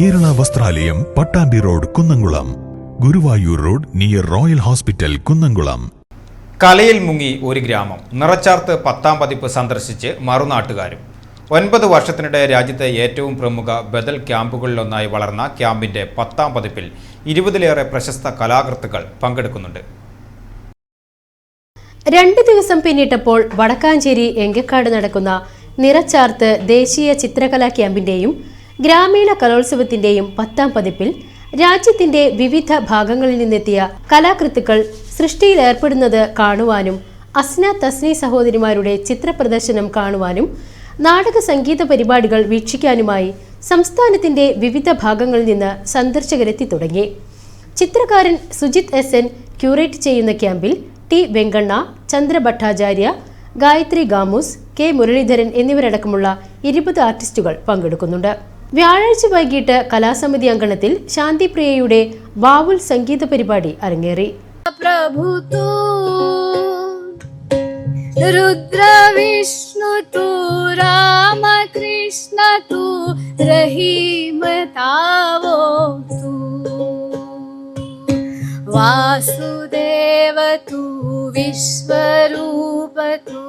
Kerala Vasthralayam Pattambi road Kunnamkulam. Guruvayur road near Royal Hospital Kunnamkulam. കലയിൽ മുങ്ങി ഒരു ഗ്രാമം. നിറച്ചാർത്ത് പത്താം പതിപ്പ് സന്ദർശിച്ച് മറുനാട്ടുകാരും. ഒൻപത് വർഷത്തിനിടെ രാജ്യത്തെ ഏറ്റവും പ്രമുഖ ബദൽ ക്യാമ്പുകളിലൊന്നായി വളർന്ന ക്യാമ്പിന്റെ പത്താം പതിപ്പിൽ ഇരുപതിലേറെ പ്രശസ്ത കലാകൃത്തുക്കൾ പങ്കെടുക്കുന്നുണ്ട്. രണ്ട് ദിവസം പിന്നിട്ടപ്പോൾ വടക്കാഞ്ചേരി എങ്കക്കാട് നടക്കുന്ന നിറച്ചാർത്ത് ദേശീയ ചിത്രകലാ ക്യാമ്പിന്റെയും ഗ്രാമീണ കലോത്സവത്തിന്റെയും പത്താം പതിപ്പിൽ രാജ്യത്തിന്റെ വിവിധ ഭാഗങ്ങളിൽ നിന്നെത്തിയ കലാകൃത്തുക്കൾ സൃഷ്ടിയിൽ ഏർപ്പെടുന്നത് കാണുവാനും അസ്ന തസ്നി സഹോദരിമാരുടെ ചിത്രപ്രദർശനം കാണുവാനും നാടക സംഗീത പരിപാടികൾ വീക്ഷിക്കാനുമായി സംസ്ഥാനത്തിന്റെ വിവിധ ഭാഗങ്ങളിൽ നിന്ന് സന്ദർശകരെത്തി തുടങ്ങി. ചിത്രകാരൻ സുജിത് എസ് എൻ ക്യൂറേറ്റ് ചെയ്യുന്ന ക്യാമ്പിൽ ടി വെങ്കണ്ണ ചന്ദ്ര ഭട്ടാചാര്യ ഗായത്രി ഗാമൂസ് കെ മുരളീധരൻ എന്നിവരടക്കമുള്ള ഇരുപത് ആർട്ടിസ്റ്റുകൾ പങ്കെടുക്കുന്നുണ്ട്. വ്യാഴാഴ്ച വൈകിട്ട് കലാസമിതി അങ്കണത്തിൽ ശാന്തിപ്രിയയുടെ വാവുൽ സംഗീത പരിപാടി അരങ്ങേറി. പ്രഭു രുദ്ര വിഷ്ണു തൂ രാമകൃഷ്ണ തൂ രഹീമതാവോ തൂ വാസുദേവ തൂ വിശ്വരൂപ തൂ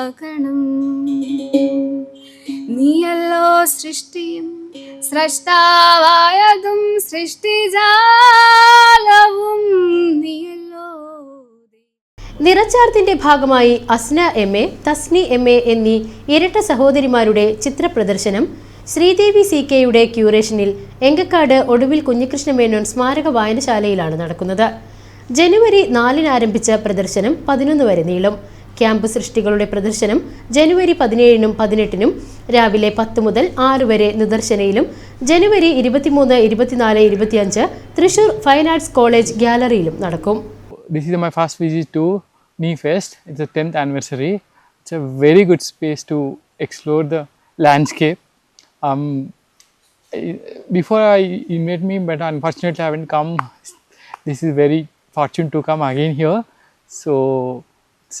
നീയുമെന്നുള്ളിലാകണം നീയല്ലോ സൃഷ്ടിയും സ്രഷ്ടാവായതും സൃഷ്ടിജാലവും നീയല്ലോ നിറച്ചാർത്തിന്റെ ഭാഗമായി Asna M A Thasni M A എന്നീ ഇരട്ട സഹോദരിമാരുടെ ചിത്രപ്രദർശനം ശ്രീദേവി സി കെയുടെ ക്യൂറേഷനിൽ എങ്കക്കാട് ഒടുവിൽ കുഞ്ഞികൃഷ്ണ മേനോൻ സ്മാരക വായനശാലയിലാണ് നടക്കുന്നത്. ജനുവരി നാലിന് ആരംഭിച്ച പ്രദർശനം പതിനൊന്ന് വരെ നീളും. ക്യാമ്പ് സൃഷ്ടികളുടെ പ്രദർശനം ജനുവരി പതിനേഴിനും പതിനെട്ടിനും രാവിലെ പത്ത് മുതൽ ആറ് വരെ നിദർശനയിലും ജനുവരി ഇരുപത്തിമൂന്ന് ഇരുപത്തിനാല് ഇരുപത്തിയഞ്ച് തൃശൂർ ഫൈൻ ആർട്സ് കോളേജ് ഗ്യാലറിയിലും നടക്കും is my first visit to Knee Fest. It's the 10th anniversary. It's a very good space to explore the landscape. Um, before I met me, but unfortunately haven't come. This is very fortunate to come again here. So it's